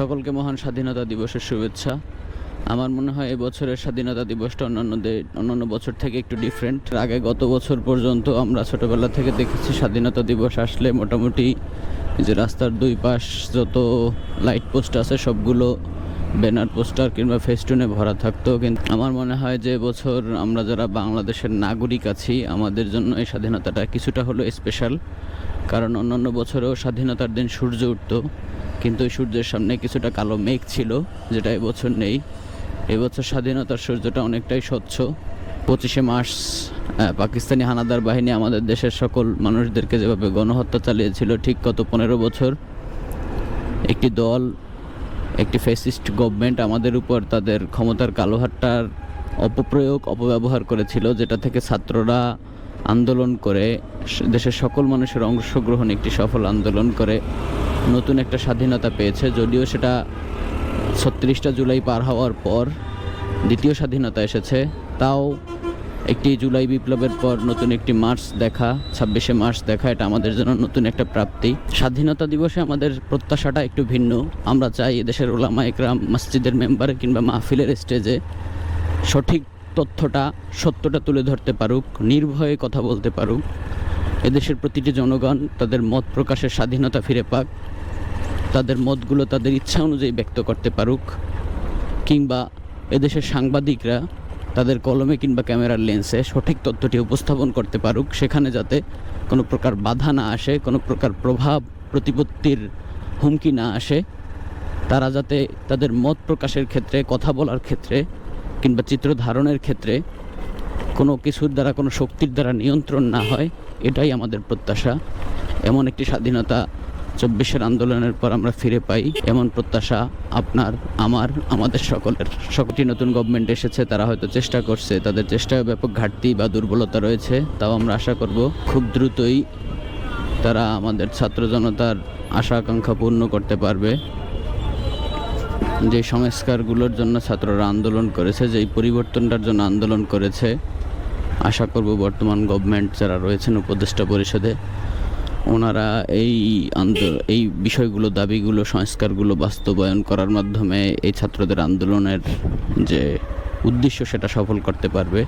সকলকে মহান স্বাধীনতা দিবসের শুভেচ্ছা। আমার মনে হয় এবছরের স্বাধীনতা দিবসটা অন্যান্য অন্যান্য বছর থেকে একটু ডিফারেন্ট আগে গত বছর পর্যন্ত আমরা ছোটবেলা থেকে দেখেছি স্বাধীনতা দিবস আসলে মোটামুটি যে রাস্তার দুই পাশ যত লাইট পোস্ট আছে সবগুলো ব্যানার পোস্টার কিংবা ফেস্টুনে ভরা থাকতো। কিন্তু আমার মনে হয় যে বছর আমরা যারা বাংলাদেশের নাগরিক আছি, আমাদের জন্য এই স্বাধীনতাটা কিছুটা হলো স্পেশাল কারণ অন্যান্য বছরেও স্বাধীনতার দিন সূর্য উঠতো। কিন্তু সূর্যের সামনে কিছুটা কালো মেঘ ছিল, যেটা এবছর নেই। এবছর স্বাধীনতার সূর্যটা অনেকটাই স্বচ্ছ। পঁচিশে মার্চ পাকিস্তানি হানাদার বাহিনী আমাদের দেশের সকল মানুষদেরকে যেভাবে গণহত্যা চালিয়েছিল, ঠিক গত পনেরো বছর একটি দল, একটি ফ্যাসিস্ট গভর্নমেন্ট আমাদের উপর তাদের ক্ষমতার কালো হাতটার অপপ্রয়োগ, অপব্যবহার করেছিল, যেটা থেকে ছাত্ররা আন্দোলন করে দেশের সকল মানুষের অংশগ্রহণ একটি সফল আন্দোলন করে, নতুন একটা স্বাধীনতা পেয়েছে। যদিও সেটা ছত্রিশটা জুলাই পার হওয়ার পর দ্বিতীয় স্বাধীনতা এসেছে, তাও একটি জুলাই বিপ্লবের পর নতুন একটি মার্চ দেখা, ছাব্বিশে মার্চ দেখা, এটা আমাদের জন্য নতুন একটা প্রাপ্তি। স্বাধীনতা দিবসে আমাদের প্রত্যাশাটা একটু ভিন্ন। আমরা চাই দেশের ওলামা একরাম মসজিদের মেম্বার কিংবা মাহফিলের স্টেজে সঠিক তথ্যটা, সত্যটা তুলে ধরতে পারুক, নির্ভয়ে কথা বলতে পারুক, এদেশের প্রতিটি জনগণ তাদের মত প্রকাশের স্বাধীনতা ফিরে পাক, তাদের মতগুলো তাদের ইচ্ছা অনুযায়ী ব্যক্ত করতে পারুক, কিংবা এদেশের সাংবাদিকরা তাদের কলমে কিংবা ক্যামেরার লেন্সে সঠিক তথ্যটি উপস্থাপন করতে পারুক, সেখানে যাতে কোনো প্রকার বাধা না আসে, কোনো প্রকার প্রভাব, প্রতিপত্তির হুমকি না আসে, তারা যাতে তাদের মত প্রকাশের ক্ষেত্রে, কথা বলার ক্ষেত্রে কিংবা চিত্র ধারণের ক্ষেত্রে কোনো কিছুর দ্বারা, কোনো শক্তির দ্বারা নিয়ন্ত্রণ না হয়, এটাই আমাদের প্রত্যাশা। এমন একটি স্বাধীনতা চব্বিশের আন্দোলনের পর আমরা ফিরে পাই। এমন প্রত্যাশা আপনার, আমার, আমাদের সকলের। সকলটি নতুন গভর্নমেন্ট এসেছে, তারা হয়তো চেষ্টা করছে, তাদের চেষ্টায় ব্যাপক ঘাটতি বা দুর্বলতা রয়েছে, তাও আমরা আশা করব খুব দ্রুতই তারা আমাদের ছাত্র জনতার আশা আকাঙ্ক্ষা পূর্ণ করতে পারবে। যে সংস্কারগুলোর জন্য ছাত্ররা আন্দোলন করেছে যেই পরিবর্তনটার জন্য আন্দোলন করেছে, আশা করব বর্তমান গভর্নমেন্ট যারা রয়েছেন, উপদেষ্টা পরিষদে, ওনারা এই এই বিষয়গুলো, দাবিগুলো, সংস্কারগুলো বাস্তবায়ন করার মাধ্যমে এই ছাত্রদের আন্দোলনের যে উদ্দেশ্য সেটা সফল করতে পারবে।